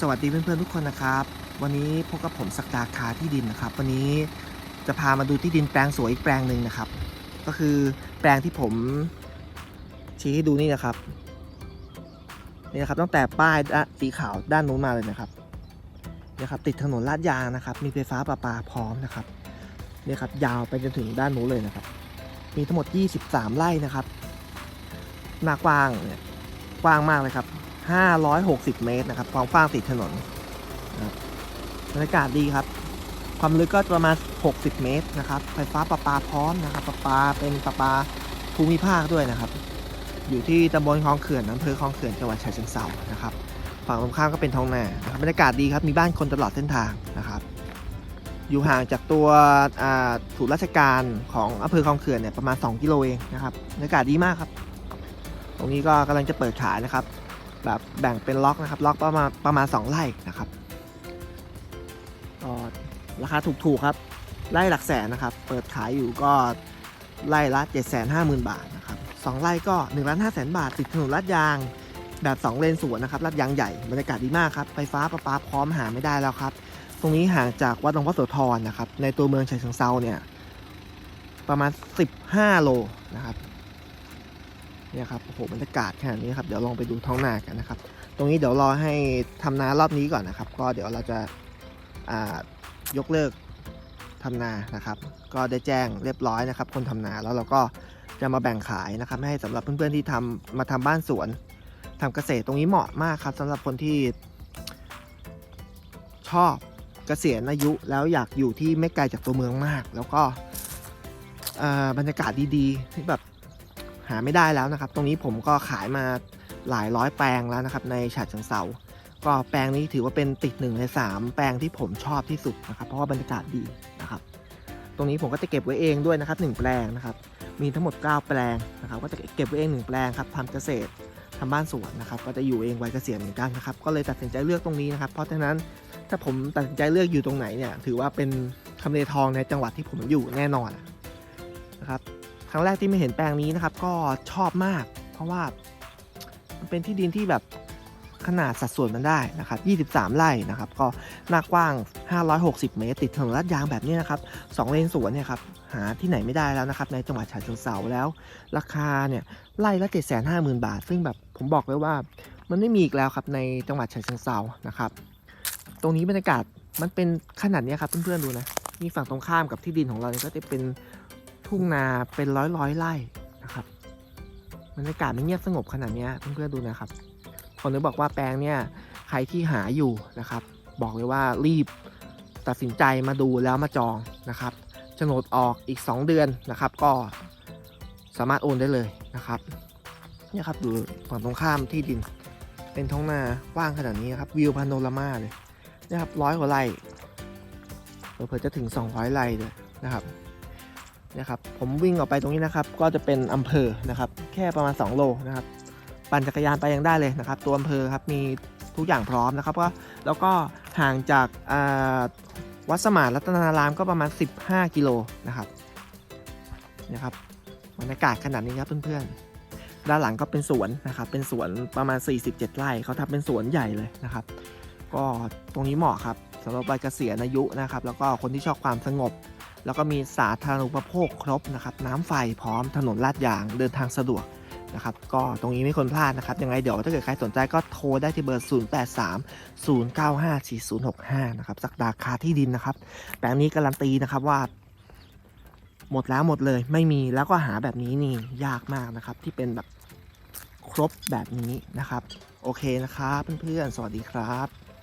สวัสดีเพื่อนๆทุกคนนะครับ วันนี้พบกับผมสักดาคาที่ดินนะครับ วันนี้จะพามาดูที่ดินแปลงสวยอีกแปลงหนึ่งนะครับ ก็คือแปลงที่ผมชี้ให้ดูนี่นะครับนี่นะครับตั้งแต่ป้ายด้านสีขาวด้านนู้นมาเลยนะครับนี่ครับติดถนนลาดยางนะครับ มีไฟฟ้าประปาพร้อมนะครับนี่ครับยาวไปจนถึงด้านนู้นเลยนะครับ มีทั้งหมด 23 ไร่นะครับหน้ากว้างเนี่ยกว้างมากเลยครับ 560 เมตรนะครับ ความกว้างติดถนนนะครับบรรยากาศดีครับ ความลึกก็ประมาณ 60 เมตรนะครับ ไฟฟ้าประปาพร้อมนะครับประปาเป็นประปาภูมิภาคด้วยนะครับ อยู่ที่ตำบลคลองเขื่อนอำเภอคลองเขื่อนจังหวัดฉะเชิงเทรานะครับ ฝั่งตรงข้ามก็เป็นท้องนานะครับบรรยากาศดีครับ มีบ้านคนตลอดเส้นทางนะครับ อยู่ห่างจากตัวศูนย์ราชการของอำเภอคลองเขื่อนเนี่ยประมาณ 2 กิโลเองนะครับ บรรยากาศดีมากครับ ตรงนี้ก็กำลังจะเปิดขายนะครับ แบบแบ่งเป็นล็อกนะครับ ล็อกประมาณประมาณ 2 ไร่นะครับราคาถูกๆครับ ไร่หลักแสนนะครับ เปิดขายอยู่ก็ไร่ละ 7 5 0 0 0 0 บาทนะครับสองไร่ก็1ล้าน5แสนบาท ติดถนนลาดยาง แบบ 2 เลนสวนนะครับลาดยางใหญ่ บรรยากาศดีมากครับ ไฟฟ้าประปาพร้อมหาไม่ได้แล้วครับ ตรงนี้ห่างจากวัดหลวงพ่อโสธรนะครับ ในตัวเมืองฉะเชิงเซาเนี่ย ประมาณ 15 โลนะครับ เนี่ยครับโอ้โหบรรยากาศขนาดนี้ครับเดี๋ยวลองไปดูท้องนากันนะครับ ตรงนี้เดี๋ยวรอให้ทำนารอบนี้ก่อนนะครับ ก็เดี๋ยวเราจะายกเลิกทำนานะครับ ก็ได้แจ้งเรียบร้อยนะครับ คนทำนาแล้วเราก็จะมาแบ่งขายนะครับให้สำหรับเพื่อนๆที่ทำมาทำบ้านสวนทำเกษตรตรงนี้เหมาะมากครับสำหรับคนที่ชอบเกษียณอายุแล้วอยากอยู่ที่ไม่ไกลจากตัวเมืองมาก แล้วก็บรรยากาศดีๆที่แบบ หาไม่ได้แล้วนะครับ ตรงนี้ผมก็ขายมาหลายร้อยแปลงแล้วนะครับ ในฉะเชิงเซาก็แปลงนี้ถือว่าเป็นติดหนึ่งในสามแปลงที่ผมชอบที่สุดนะครับ เพราะว่าบรรยากาศดีนะครับ ตรงนี้ผมก็จะเก็บไว้เองด้วยนะครับหนึ่งแปลงนะครับ มีทั้งหมด 9 แปลงนะครับ ก็จะเก็บไว้เองหนึ่งแปลงครับทำเกษตรทำบ้านสวนนะครับ ก็จะอยู่เองไวัยเกษียณเหมือนกันนะครับ ก็เลยตัดสินใจเลือกตรงนี้นะครับ เพราะฉะนั้นถ้าผมตัดสินใจเลือกอยู่ตรงไหนเนี่ย ถือว่าเป็นคำเลทองในจังหวัดที่ผมอยู่แน่นอนนะครับ รั้งแรกที่ไม่เห็นแปลงนี้นะครับ ก็ชอบมาก เพราะว่ามันเป็นที่ดินที่แบบขนาดสัดส่วนมันได้นะครับ 23 ไร่นะครับ ก็หน้ากว้าง 560 เมตร ติดถนนลาดยางแบบนี้นะครับ 2 เลนสวนเนี่ยครับ หาที่ไหนไม่ได้แล้วนะครับ ในจังหวัดฉะเชิงเทราแล้ว ราคาเนี่ยไร่ละ 750,000 บาท ซึ่งแบบผมบอกเลยว่ามันไม่มีอีกแล้วครับในจังหวัดฉะเชิงเทรานะครับ ตรงนี้บรรยากาศมันเป็นขนาดนี้ครับเพื่อนๆดูนะนี่ฝั่งตรงข้ามกับที่ดินของเราเนี่ยก็จะเป็น ทุ่งนาเป็นร้อยร้อยไร่นะครับบรรยากาศมันเงียบสงบขนาดนี้เพื่อนๆดูนะครับผมเลยบอกว่าแปลงเนี่ยใครที่หาอยู่นะครับ บอกเลยว่ารีบตัดสินใจมาดูแล้วมาจองนะครับโฉนดออกอีก 2 เดือนนะครับ ก็สามารถโอนได้เลยนะครับนี่ครับดูฝั่งตรงข้ามที่ดินเป็นท้องนาว่างขนาดนี้นะครับวิวพาโนรามาเลยนะครับร้อยกว่าไร่เผื่อจะถึง 200ไร่เลยนะครับ นะครับ ผมวิ่งออกไปตรงนี้นะครับ ก็จะเป็นอำเภอนะครับ แค่ประมาณ 2 โลนะครับ ปั่นจักรยานไปยังได้เลยนะครับ ตัวอำเภอครับมีทุกอย่างพร้อมนะครับก็แล้วก็ห่างจากวัดสมานรัตนารามก็ประมาณ 15 กิโลนะครับนะครับบรรยากาศขนาดนี้ครับเพื่อนๆ ด้านหลังก็เป็นสวนนะครับ เป็นสวนประมาณ 47 ไร่เขาทำเป็นสวนใหญ่เลยนะครับ ก็ตรงนี้เหมาะครับสำหรับวัยเกษียณอายุนะครับ แล้วก็คนที่ชอบความสงบ แล้วก็มีสาธารณูปโภคครบนะครับน้ำไฟพร้อมถนนลาดยางเดินทางสะดวกนะครับก็ตรงนี้ไม่ควรพลาดนะครับยังไงเดี๋ยวถ้าเกิดใครสนใจก็โทรได้ที่เบอร์ 083 095 4065 นะครับสักดาคาที่ดินนะครับ แปลงนี้การันตีนะครับว่า หมดแล้วหมดเลยไม่มีแล้วก็หาแบบนี้นี่ยากมากนะครับ ที่เป็นแบบครบแบบนี้นะครับ โอเคนะครับเพื่อนๆ สวัสดีครับ